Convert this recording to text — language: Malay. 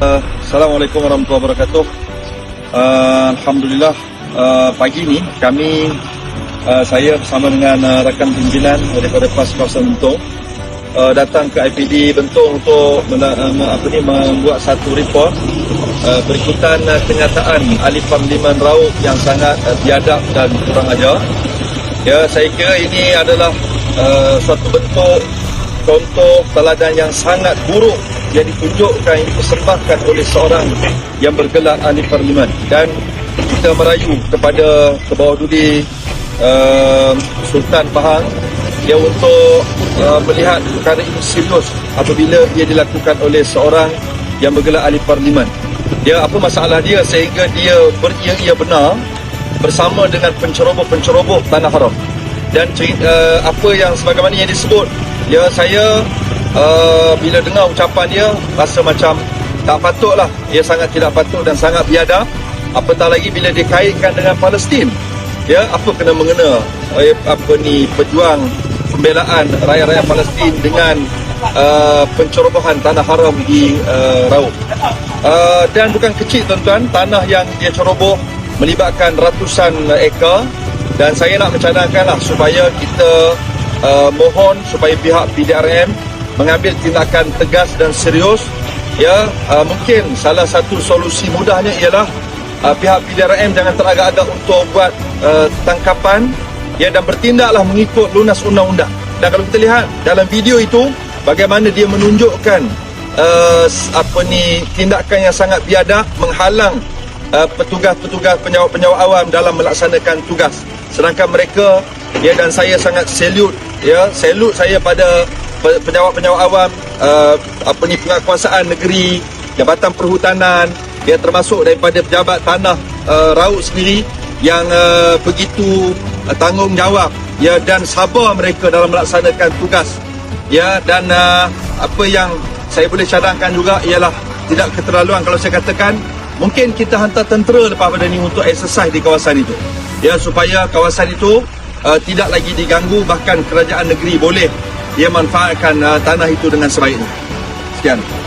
Uh, Assalamualaikum warahmatullahi wabarakatuh. Uh, Alhamdulillah uh, pagi ni kami uh, saya bersama dengan uh, rakan pimpinan daripada PAS Kawasan Bentong uh, datang ke IPD Bentong untuk mena, uh, apa ni membuat satu report uh, berikutan uh, kenyataan ahli parlimen Raub yang sangat uh, biadab dan kurang ajar. Ya, saya kira ini adalah uh, suatu bentuk contoh teladan yang sangat buruk yang ditunjukkan yang dipersembahkan oleh seorang yang bergelar ahli parlimen. Dan kita merayu kepada ke bawah dudi uh, Sultan Pahang dia untuk uh, melihat perkara ini serius apabila dia dilakukan oleh seorang yang bergelar ahli parlimen. Dia apa masalah dia? Sehingga dia beria-ia benar bersama dengan penceroboh-penceroboh tanah haram. Dan cerita, uh, apa yang sebagaimana yang disebut ya saya uh, bila dengar ucapan dia rasa macam tak patut lah ia sangat tidak patut dan sangat biadab. Apatah lagi bila dikaitkan dengan Palestin. Ya apa kena mengena? Eh, apa ni pejuang pembelaan rakyat-rakyat Palestin dengan uh, pencerobohan tanah haram di uh, Raub. Uh, dan bukan kecil tuan-tuan. Tanah yang dia ceroboh melibatkan ratusan ekar dan saya nak mencadangkanlah supaya kita uh, mohon supaya pihak PDRM mengambil tindakan tegas dan serius ya uh, mungkin salah satu solusi mudahnya ialah uh, pihak PDRM jangan teragak-agak untuk buat uh, tangkapan ya dan bertindaklah mengikut lunas undang-undang. Dan kalau kita lihat dalam video itu bagaimana dia menunjukkan uh, apa ni tindakan yang sangat biadab menghalang uh, petugas-petugas penyawat-penyawat awam dalam melaksanakan tugas. Sedangkan mereka ya dan saya sangat salute ya salute saya pada pe- penyawat-penyawat awam uh, apa ni penguasaan negeri jabatan perhutanan ya termasuk daripada pejabat tanah uh, raut sendiri yang uh, begitu uh, tanggungjawab ya dan sabar mereka dalam melaksanakan tugas ya dan uh, apa yang saya boleh cadangkan juga ialah tidak keterlaluan. Kalau saya katakan mungkin kita hantar tentera lepas pada ni untuk exercise di kawasan itu ya supaya kawasan itu uh, tidak lagi diganggu bahkan kerajaan negeri boleh dia manfaatkan uh, tanah itu dengan sebaiknya. Sekian